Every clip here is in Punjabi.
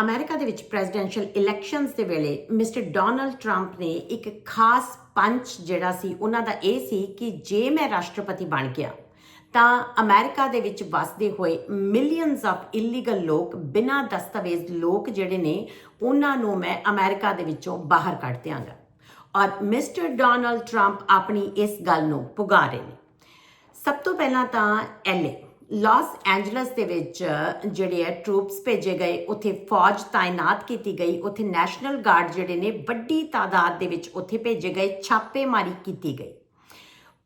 ਅਮਰੀਕਾ ਦੇ ਵਿੱਚ ਪ੍ਰੈਜ਼ੀਡੈਂਸ਼ੀਅਲ ਇਲੈਕਸ਼ਨਸ ਦੇ ਵੇਲੇ ਮਿਸਟਰ ਡੋਨਲਡ ਟਰੰਪ ਨੇ ਇੱਕ ਖਾਸ ਪੰਚ ਜਿਹੜਾ ਸੀ, ਉਹਨਾਂ ਦਾ ਇਹ ਸੀ ਕਿ ਜੇ ਮੈਂ ਰਾਸ਼ਟਰਪਤੀ ਬਣ ਗਿਆ, ਤਾਂ ਅਮਰੀਕਾ ਦੇ ਵਿੱਚ ਵਸਦੇ ਹੋਏ ਮਿਲੀਅਨਸ ਆਫ ਇਲੀਗਲ ਲੋਕ, ਬਿਨਾਂ ਦਸਤਾਵੇਜ਼ ਲੋਕ ਜਿਹੜੇ ਨੇ, ਉਹਨਾਂ ਨੂੰ ਮੈਂ ਅਮਰੀਕਾ ਦੇ ਵਿੱਚੋਂ ਬਾਹਰ ਕੱਢ ਦਿਆਂਗਾ। ਔਰ ਮਿਸਟਰ ਡੋਨਲਡ ਟਰੰਪ ਆਪਣੀ ਇਸ ਗੱਲ ਨੂੰ ਪੁਗਾ ਰਹੇ ਨੇ। ਸਭ ਤੋਂ ਪਹਿਲਾਂ ਤਾਂ ਐਲਏ ਲਾਸ ਐਂਜਲਸ ਦੇ ਵਿੱਚ ਜਿਹੜੇ ਹੈ ਟਰੂਪਸ ਭੇਜੇ ਗਏ, ਉੱਥੇ ਫੌਜ ਤਾਇਨਾਤ ਕੀਤੀ ਗਈ, ਉੱਥੇ ਨੈਸ਼ਨਲ ਗਾਰਡ ਜਿਹੜੇ ਨੇ ਵੱਡੀ ਤਾਦਾਦ ਦੇ ਵਿੱਚ ਉੱਥੇ ਭੇਜੇ ਗਏ, ਛਾਪੇਮਾਰੀ ਕੀਤੀ ਗਈ।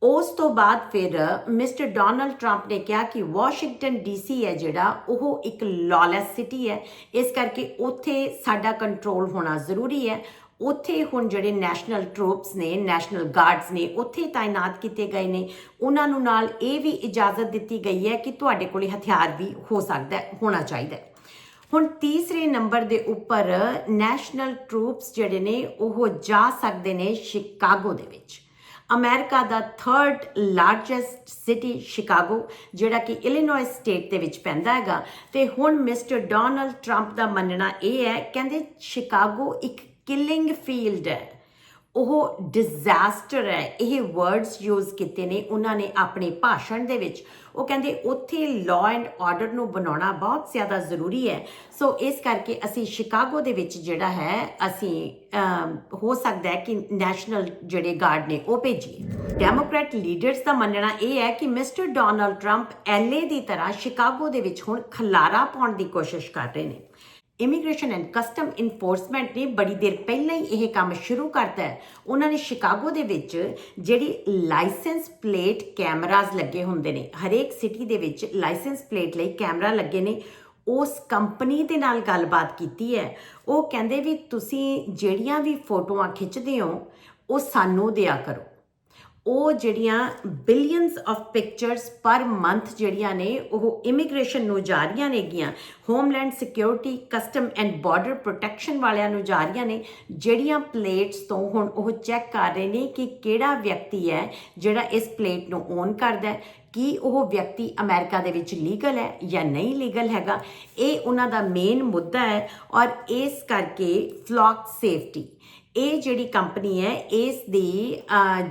ਉਸ ਤੋਂ ਬਾਅਦ ਫਿਰ ਮਿਸਟਰ ਡੋਨਲਡ ਟਰੰਪ ਨੇ ਕਿਹਾ ਕਿ ਵਾਸ਼ਿੰਗਟਨ ਡੀਸੀ ਹੈ ਜਿਹੜਾ, ਉਹ ਇੱਕ ਲਾਲੈਸ ਸਿਟੀ ਹੈ। ਇਸ ਕਰਕੇ ਉੱਥੇ ਸਾਡਾ ਕੰਟਰੋਲ ਹੋਣਾ ਜ਼ਰੂਰੀ ਹੈ। ਉੱਥੇ ਹੁਣ ਜਿਹੜੇ ਨੈਸ਼ਨਲ ਟਰੂਪਸ ਨੇ ਨੈਸ਼ਨਲ ਗਾਰਡਸ ਨੇ, ਉੱਥੇ ਤਾਇਨਾਤ ਕੀਤੇ ਗਏ ਨੇ। ਉਹਨਾਂ ਨੂੰ ਨਾਲ ਇਹ ਵੀ ਇਜਾਜ਼ਤ ਦਿੱਤੀ ਗਈ ਹੈ ਕਿ ਤੁਹਾਡੇ ਕੋਲੇ ਹਥਿਆਰ ਵੀ ਹੋ ਸਕਦਾ ਹੈ, ਹੋਣਾ ਚਾਹੀਦਾ ਹੈ। ਹੁਣ ਤੀਸਰੇ ਨੰਬਰ ਦੇ ਉੱਪਰ ਨੈਸ਼ਨਲ ਟਰੂਪਸ ਜਿਹੜੇ ਨੇ, ਉਹ ਜਾ ਸਕਦੇ ਨੇ ਸ਼ਿਕਾਗੋ ਦੇ ਵਿੱਚ। ਅਮਰੀਕਾ ਦਾ ਥਰਡ ਲਾਰਜੈਸਟ ਸਿਟੀ ਸ਼ਿਕਾਗੋ, ਜਿਹੜਾ ਕਿ ਇਲੀਨੋਇਸ ਸਟੇਟ ਦੇ ਵਿੱਚ ਪੈਂਦਾ ਹੈਗਾ। ਤੇ ਹੁਣ ਮਿਸਟਰ ਡੋਨਲਡ ਟਰੰਪ ਦਾ ਮੰਨਣਾ ਇਹ ਹੈ, ਕਹਿੰਦੇ ਸ਼ਿਕਾਗੋ ਇੱਕ ਕਿਲਿੰਗ ਫੀਲਡ ਹੈ। ਉਹ ਡਿਜ਼ਾਸਟਰ ਹੈ। ਇਹ ਵਰਡਸ ਯੂਜ਼ ਕੀਤੇ ਨੇ। ਉਹਨਾਂ ਨੇ ਆਪਣੇ ਭਾਸ਼ਣ ਦੇ ਵਿੱਚ। ਉਹ ਕਹਿੰਦੇ, ਉੱਥੇ ਲਾਅ ਐਂਡ ਆਰਡਰ ਨੂੰ ਬਣਾਉਣਾ ਬਹੁਤ ਜ਼ਿਆਦਾ ਜ਼ਰੂਰੀ ਹੈ। ਸੋ ਇਸ ਕਰਕੇ ਅਸੀਂ ਸ਼ਿਕਾਗੋ ਦੇ ਵਿੱਚ ਜਿਹੜਾ ਹੈ, ਅਸੀਂ ਹੋ ਸਕਦਾ ਹੈ ਕਿ ਨੈਸ਼ਨਲ ਜਿਹੜੇ ਗਾਰਡ ਨੇ, ਉਹ ਭੇਜੀਏ। ਡੈਮੋਕ੍ਰੈਟ ਲੀਡਰਸ ਦਾ ਮੰਨਣਾ ਇਹ ਹੈ ਕਿ ਮਿਸਟਰ ਡੋਨਲਡ ਟਰੰਪ ਐਲਏ ਦੀ ਤਰ੍ਹਾਂ ਸ਼ਿਕਾਗੋ ਦੇ ਵਿੱਚ ਹੁਣ ਖਲਾਰਾ ਪਾਉਣ ਦੀ ਕੋਸ਼ਿਸ਼ ਕਰ ਰਹੇ ਨੇ। ਇਮੀਗ੍ਰੇਸ਼ਨ ਐਂਡ ਕਸਟਮ ਇਨਫੋਰਸਮੈਂਟ ਨੇ ਬੜੀ ਦੇਰ ਪਹਿਲਾਂ ਹੀ ਇਹ ਕੰਮ ਸ਼ੁਰੂ ਕਰਤਾ ਹੈ। ਉਹਨਾਂ ਨੇ ਸ਼ਿਕਾਗੋ ਦੇ ਵਿੱਚ ਜਿਹੜੀ ਲਾਇਸੈਂਸ ਪਲੇਟ ਕੈਮਰਾਜ਼ ਲੱਗੇ ਹੁੰਦੇ ਨੇ, ਹਰੇਕ ਸਿਟੀ ਦੇ ਵਿੱਚ ਲਾਇਸੈਂਸ ਪਲੇਟ ਲਈ ਕੈਮਰਾ ਲੱਗੇ ਨੇ। ਉਸ ਕੰਪਨੀ ਦੇ ਨਾਲ ਗੱਲਬਾਤ ਕੀਤੀ ਹੈ। ਉਹ ਕਹਿੰਦੇ ਵੀ ਤੁਸੀਂ ਜਿਹੜੀਆਂ ਵੀ ਫੋਟੋਆਂ ਖਿੱਚਦੇ ਹੋ, ਉਹ ਸਾਨੂੰ ਦਿਆ ਕਰੋ। ਉਹ ਜਿਹੜੀਆਂ billions of pictures per month ਜਿਹੜੀਆਂ ਨੇ, ਉਹ ਇਮੀਗ੍ਰੇਸ਼ਨ ਨੂੰ ਜਾ ਰਹੀਆਂ ਨੇਗੀਆਂ homeland security custom and border protection ਵਾਲਿਆਂ ਨੂੰ ਜਾ ਰਹੀਆਂ ਨੇ, ਜਿਹੜੀਆਂ ਪਲੇਟਸ ਤੋਂ ਹੁਣ ਉਹ ਚੈੱਕ ਕਰ ਰਹੇ ਨੇ ਕਿ ਕਿਹੜਾ ਵਿਅਕਤੀ ਹੈ ਜਿਹੜਾ ਇਸ ਪਲੇਟ ਨੂੰ ਓਨ ਕਰਦਾ ਹੈ, ਕੀ ਉਹ ਵਿਅਕਤੀ ਅਮਰੀਕਾ ਦੇ ਵਿੱਚ ਲੀਗਲ ਹੈ ਜਾਂ ਨਹੀਂ ਲੀਗਲ ਹੈਗਾ, ਇਹ ਉਹਨਾਂ ਦਾ ਮੇਨ ਮੁੱਦਾ ਹੈ ਔਰ ਇਸ ਕਰਕੇ ਫਲੌਕ ਸੇਫਟੀ ਇਹ ਜਿਹੜੀ ਕੰਪਨੀ ਹੈ, ਇਸ ਦੀ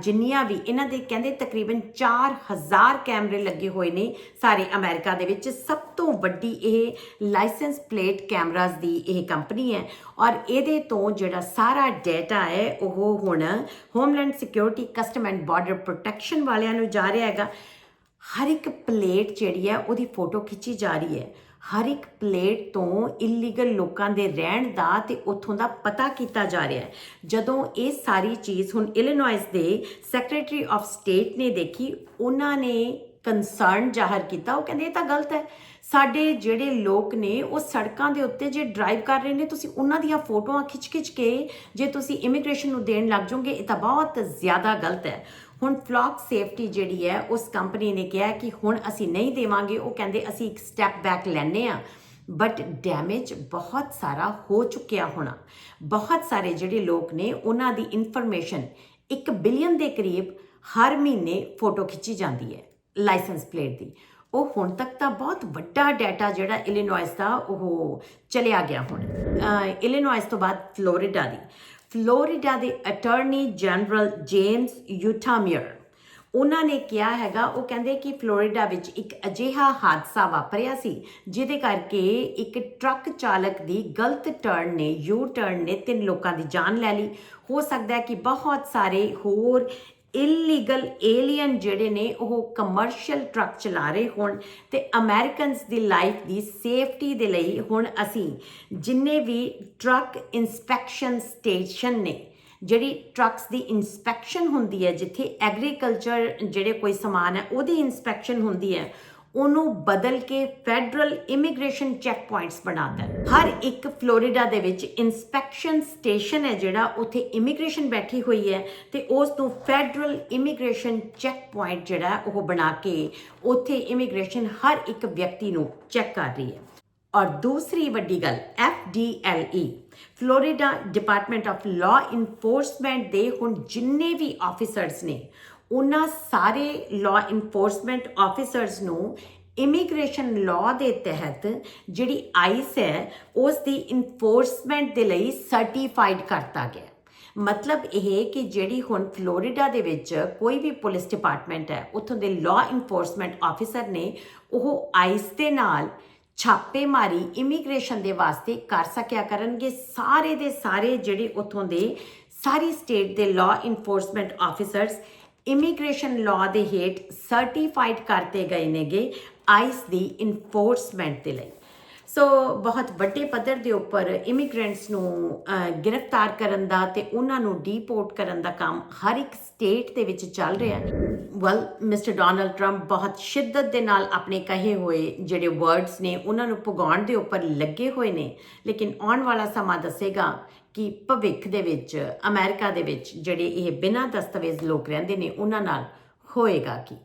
ਜਿੰਨੀਆਂ ਵੀ ਇਹਨਾਂ ਦੇ ਕਹਿੰਦੇ ਤਕਰੀਬਨ 4000 ਕੈਮਰੇ ਲੱਗੇ ਹੋਏ ਨੇ ਸਾਰੇ ਅਮਰੀਕਾ ਦੇ ਵਿੱਚ। ਸਭ ਤੋਂ ਵੱਡੀ ਇਹ ਲਾਇਸੈਂਸ ਪਲੇਟ ਕੈਮਰਾਜ਼ ਦੀ ਇਹ ਕੰਪਨੀ ਹੈ ਔਰ ਇਹਦੇ ਤੋਂ ਜਿਹੜਾ ਸਾਰਾ ਡਾਟਾ ਹੈ, ਉਹ ਹੁਣ homeland security, custom and border protection ਵਾਲਿਆਂ ਨੂੰ ਜਾ ਰਿਹਾ ਹੈਗਾ। ਹਰ ਇੱਕ ਪਲੇਟ ਜਿਹੜੀ ਹੈ ਉਹਦੀ ਫੋਟੋ ਖਿੱਚੀ ਜਾ ਰਹੀ ਹੈ। ਹਰ ਇੱਕ ਪਲੇਟ ਤੋਂ ਇਲੀਗਲ ਲੋਕਾਂ ਦੇ ਰਹਿਣ ਦਾ ਤੇ ਉੱਥੋਂ ਦਾ ਪਤਾ ਕੀਤਾ ਜਾ ਰਿਹਾ ਹੈ। ਜਦੋਂ ਇਹ ਸਾਰੀ ਚੀਜ਼ ਹੁਣ ਇਲੀਨੋਇਸ ਦੇ ਸੈਕਟਰੀ ਆਫ ਸਟੇਟ ਨੇ ਦੇਖੀ, ਉਹਨਾਂ ਨੇ ਕੰਸਰਨ ਜ਼ਾਹਰ ਕੀਤਾ, ਉਹ ਕਹਿੰਦੇ ਇਹ ਤਾਂ ਗਲਤ ਹੈ। ਸਾਡੇ ਜਿਹੜੇ ਲੋਕ ਨੇ, ਉਹ ਸੜਕਾਂ ਦੇ ਉੱਤੇ ਜੇ ਡਰਾਈਵ ਕਰ ਰਹੇ ਨੇ, ਤੁਸੀਂ ਉਹਨਾਂ ਦੀਆਂ ਫੋਟੋਆਂ ਖਿੱਚ-ਖਿੱਚ ਕੇ ਜੇ ਤੁਸੀਂ ਇਮੀਗ੍ਰੇਸ਼ਨ ਨੂੰ ਦੇਣ ਲੱਗ ਜਾਓਗੇ, ਇਹ ਤਾਂ ਬਹੁਤ ਜ਼ਿਆਦਾ ਗਲਤ ਹੈ। ਹੁਣ ਫਲੌਕ ਸੇਫਟੀ ਜਿਹੜੀ ਹੈ, ਉਸ ਕੰਪਨੀ ਨੇ ਕਿਹਾ ਕਿ ਹੁਣ ਅਸੀਂ ਨਹੀਂ ਦੇਵਾਂਗੇ, ਉਹ ਕਹਿੰਦੇ ਅਸੀਂ ਇੱਕ ਸਟੈਪ ਬੈਕ ਲੈਣੇ ਆ ਬਟ ਡੈਮੇਜ ਬਹੁਤ ਸਾਰਾ ਹੋ ਚੁੱਕਿਆ ਹੋਣਾ। ਬਹੁਤ ਸਾਰੇ ਜਿਹੜੇ ਲੋਕ ਨੇ, ਉਹਨਾਂ ਦੀ ਇਨਫੋਰਮੇਸ਼ਨ 1 ਬਿਲੀਅਨ ਦੇ ਕਰੀਬ ਹਰ ਮਹੀਨੇ ਫੋਟੋ ਖਿੱਚੀ ਜਾਂਦੀ ਹੈ। ਲਾਇਸੈਂਸ ਪਲੇਟ ਦੀ। ਉਹ ਹੁਣ ਤੱਕ ਤਾਂ ਬਹੁਤ ਵੱਡਾ ਡਾਟਾ ਜਿਹੜਾ ਇਲੀਨੋਇਸ ਦਾ ਉਹ ਚਲਿਆ ਗਿਆ ਹੁਣ। ਇਲੀਨੋਇਸ ਤੋਂ ਬਾਅਦ ਫਲੋਰੀਡਾ ਦੀ। ਫਲੋਰੀਡਾ ਦੇ ਅਟਾਰਨੀ ਜਨਰਲ ਜੇਮਸ ਯੂਟਾਮੀਅਰ, ਉਹਨਾਂ ਨੇ ਕਿਹਾ ਹੈਗਾ, ਉਹ ਕਹਿੰਦੇ ਕਿ ਫਲੋਰੀਡਾ ਵਿੱਚ ਇੱਕ ਅਜਿਹਾ ਹਾਦਸਾ ਵਾਪਰਿਆ ਸੀ, ਜਿਹਦੇ ਕਰਕੇ ਇੱਕ ਟਰੱਕ ਚਾਲਕ ਦੀ ਗਲਤ ਟਰਨ ਨੇ, ਯੂ ਟਰਨ ਨੇ ਤਿੰਨ ਲੋਕਾਂ ਦੀ ਜਾਨ ਲੈ ਲਈ। ਹੋ ਸਕਦਾ ਹੈ ਕਿ ਬਹੁਤ ਸਾਰੇ ਹੋਰ ਇਲੀਗਲ ਏਲੀਅਨ ਜਿਹੜੇ ਨੇ, ਉਹ ਕਮਰਸ਼ੀਅਲ ਟਰੱਕ ਚਲਾ ਰਹੇ ਹੋਣ ਤੇ ਅਮਰੀਕਨਸ ਦੀ ਲਾਈਫ ਦੀ ਸੇਫਟੀ ਦੇ ਲਈ ਹੁਣ ਅਸੀਂ ਜਿੰਨੇ ਵੀ ਟਰੱਕ ਇਨਸਪੈਕਸ਼ਨ ਸਟੇਸ਼ਨ ਨੇ, ਜਿਹੜੀ ਟਰੱਕਸ ਦੀ ਇਨਸਪੈਕਸ਼ਨ ਹੁੰਦੀ ਹੈ, ਜਿੱਥੇ ਐਗਰੀਕਲਚਰ ਜਿਹੜੇ ਕੋਈ ਸਮਾਨ ਹੈ, ਉਹਦੀ ਇਨਸਪੈਕਸ਼ਨ ਹੁੰਦੀ ਹੈ ਉਹਨੂੰ ਬਦਲ ਕੇ ਫੈਡਰਲ ਇਮੀਗ੍ਰੇਸ਼ਨ ਚੈੱਕ ਪੁਆਇੰਟਸ ਬਣਾ ਹੈ ਹਰ ਇੱਕ ਫਲੋਰੀਡਾ ਦੇ ਵਿੱਚ ਇਨਸਪੈਕਸ਼ਨ ਸਟੇਸ਼ਨ ਹੈ ਜਿਹੜਾ ਉੱਥੇ ਇਮੀਗ੍ਰੇਸ਼ਨ ਬੈਠੀ ਹੋਈ ਹੈ ਤੇ ਉਸ ਨੂੰ ਫੈਡਰਲ ਇਮੀਗ੍ਰੇਸ਼ਨ ਚੈੱਕ ਪੁਆਇੰਟ ਜਿਹੜਾ ਉਹ ਬਣਾ ਕੇ ਉੱਥੇ ਇਮੀਗ੍ਰੇਸ਼ਨ ਹਰ ਇੱਕ ਵਿਅਕਤੀ ਨੂੰ ਚੈੱਕ ਕਰ ਰਹੀ ਹੈ। ਔਰ ਦੂਸਰੀ ਵੱਡੀ ਗੱਲ FDLE Florida department of law enforcement ਦੇ ਹੁਣ ਜਿੰਨੇ ਵੀ ਆਫੀਸਰਸ ਨੇ ਉਹਨਾਂ ਸਾਰੇ ਲਾਅ ਇਨਫੋਰਸਮੈਂਟ ਆਫੀਸਰਸ ਨੂੰ ਇਮੀਗ੍ਰੇਸ਼ਨ ਲਾਅ ਦੇ ਤਹਿਤ ਜਿਹੜੀ ਆਈਸ ਹੈ ਉਸ ਦੀ ਇਨਫੋਰਸਮੈਂਟ ਦੇ ਲਈ ਸਰਟੀਫਾਈਡ ਕਰਤਾ ਗਿਆ। ਮਤਲਬ ਇਹ ਕਿ ਜਿਹੜੀ ਹੁਣ ਫਲੋਰੀਡਾ ਦੇ ਵਿੱਚ ਕੋਈ ਵੀ ਪੁਲਿਸ ਡਿਪਾਰਟਮੈਂਟ ਹੈ, ਉੱਥੋਂ ਦੇ ਲਾਅ ਇਨਫੋਰਸਮੈਂਟ ਆਫੀਸਰ ਨੇ ਉਹ ਆਈਸ ਦੇ ਨਾਲ ਛਾਪੇਮਾਰੀ ਇਮੀਗ੍ਰੇਸ਼ਨ ਦੇ ਵਾਸਤੇ ਕਰ ਸਕਿਆ ਕਰਨਗੇ। ਸਾਰੇ ਦੇ ਸਾਰੇ ਜਿਹੜੇ ਉੱਥੋਂ ਦੇ ਸਾਰੀ ਸਟੇਟ ਦੇ law enforcement officers immigration law ਦੇ ਹੇਠ ਸਰਟੀਫਾਈਡ ਕਰਤੇ ਗਏ ਨੇਗੇ ਆਈਸ ਦੀ ਇਨਫੋਰਸਮੈਂਟ ਦੇ ਲਈ। ਸੋ ਬਹੁਤ ਵੱਡੇ ਪੱਧਰ ਦੇ ਉੱਪਰ ਇਮੀਗ੍ਰੈਂਟਸ ਨੂੰ ਗ੍ਰਿਫਤਾਰ ਕਰਨ ਦਾ ਤੇ ਉਹਨਾਂ ਨੂੰ ਡੀਪੋਰਟ ਕਰਨ ਦਾ ਕੰਮ ਹਰ ਇੱਕ ਸਟੇਟ ਦੇ ਵਿੱਚ ਚੱਲ ਰਿਹਾ ਹੈ। ਵੈਲ ਮਿਸਟਰ ਡੋਨਲਡ ਟਰੰਪ ਬਹੁਤ ਸ਼ਿੱਦਤ ਦੇ ਨਾਲ ਆਪਣੇ ਕਹੇ ਹੋਏ ਜਿਹੜੇ ਵਰਡਸ ਨੇ, ਉਹਨਾਂ ਨੂੰ ਪੁਗਾਉਣ ਦੇ ਉੱਪਰ ਲੱਗੇ ਹੋਏ ਨੇ। ਲੇਕਿਨ ਆਉਣ ਵਾਲਾ ਸਮਾਂ ਦੱਸੇਗਾ ਕਿ ਭਵਿੱਖ ਦੇ ਵਿੱਚ, ਅਮਰੀਕਾ ਦੇ ਵਿੱਚ ਜਿਹੜੇ ਇਹ ਬਿਨਾਂ ਦਸਤਾਵੇਜ਼ ਲੋਕ ਰਹਿੰਦੇ ਨੇ, ਉਹਨਾਂ ਨਾਲ ਹੋਏਗਾ ਕੀ।